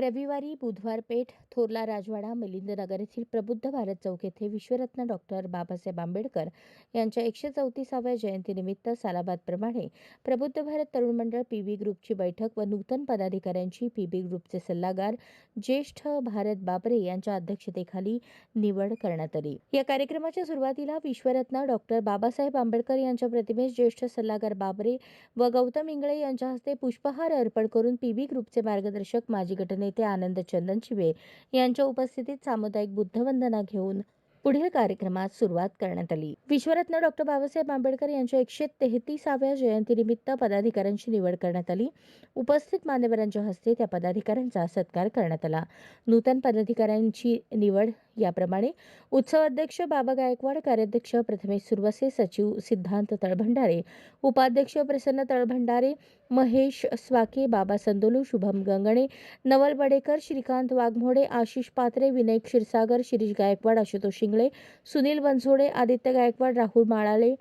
रविवारी बुधवार पेठ थोरला राजवाडा मिलिंदनगर येथील प्रबुद्ध भारत चौक येथे विश्वरत्न डॉक्टर बाबासाहेब आंबेडकर यांच्या एकशे चौतीसाव्या जयंतीनिमित्त सालाबादप्रमाणे प्रबुद्ध भारत तरुण मंडळ पी व्ही ग्रुपची बैठक व नूतन पदाधिकाऱ्यांची पी बी ग्रुपचे सल्लागार ज्येष्ठ भारत बाबरे यांच्या अध्यक्षतेखाली निवड करण्यात आली. या कार्यक्रमाच्या सुरुवातीला विश्वरत्न डॉक्टर बाबासाहेब आंबेडकर यांच्या प्रतिमेस ज्येष्ठ सल्लागार बाबरे व गौतम इंगळे यांच्या हस्ते पुष्पहार अर्पण करून पी व्ही ग्रुपचे मार्गदर्शक माजी नेते आनंद चंदनशिवे यांच्या उपस्थितीत सामुदायिक बुद्धवंदना घेऊन पुढील कार्यक्रमात सुरुवात करण्यात आली. विश्वरत्न डॉक्टर बाबासाहेब आंबेडकर यांच्या एकशे तेहतीसाव्या जयंतीनिमित्त पदाधिकाऱ्यांची निवड करण्यात आली. उपस्थित मान्यवरांच्या हस्ते त्या पदाधिकाऱ्यांचा सत्कार करण्यात आला. नूतन पदाधिकाऱ्यांची निवड याप्रमाणे उत्सव अध्यक्ष बाबा गायकवाड कार्याध्यक्ष प्रथमेश सुरवसे सचिव सिद्धांत तळभंडारे उपाध्यक्ष प्रसन्न तळभंडारे महेश स्वाके बाबा संदोलू शुभम गंगणे नवल बडेकर श्रीकांत वाघमोडे आशिष पात्रे विनय क्षीरसागर शिरीष गायकवाड आशुतोष शिंगळे सुनील बनसोडे आदित्य गायकवाड राहुल माळाले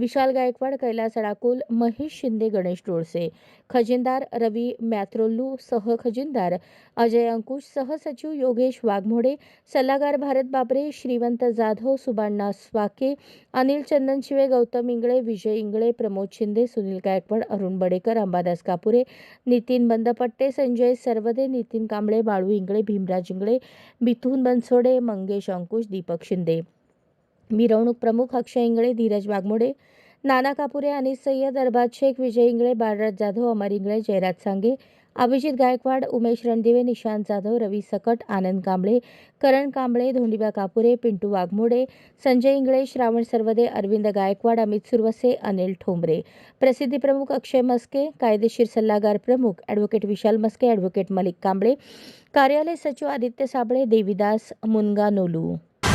विशाल गायकवाड कैलास अडाकुल महेश शिंदे गणेश डोळसे. खजिनदार रवी मॅथ्रोल्लू सहखजिनदार अजय अंकुश सहसचिव योगेश वाघमोडे सल्लागार भारत बाबरे श्रीवंत जाधव सुबाण्णा स्वाके अनिल चंदनशिवे गौतम इंगळे विजय इंगळे प्रमोद शिंदे सुनील गायकवाड अरुण बडेकर अंबादास कापुरे नितीन बंदपट्टे संजय सरवदे नितीन कांबळे बाळू इंगळे भीमराज इंगळे मिथून बनसोडे मंगेश अंकुश दीपक शिंदे. मिरवणूक प्रमुख अक्षय इंगळे धीरज वाघमोडे नाना कापुरे आणि सय्यद अरबाज शेख विजय इंगळे बाळराज जाधव अमर इंगळे जयराज सांगे अभिजित गायकवाड उमेश रणदिवे निशांत जाधव रवी सकट आनंद कांबळे करण कांबळे धोंडिबा कापुरे पिंटू वाघमोडे संजय इंगळे श्रावण सरवदे अरविंद गायकवाड अमित सुरवसे अनिल ठोंबरे. प्रसिद्धी प्रमुख अक्षय मस्के कायदेशीर सल्लागार प्रमुख ॲडव्होकेट विशाल मस्के ॲडव्होकेट मलिक कांबळे कार्यालय सचिव आदित्य साबळे देविदास मुनगानोलू.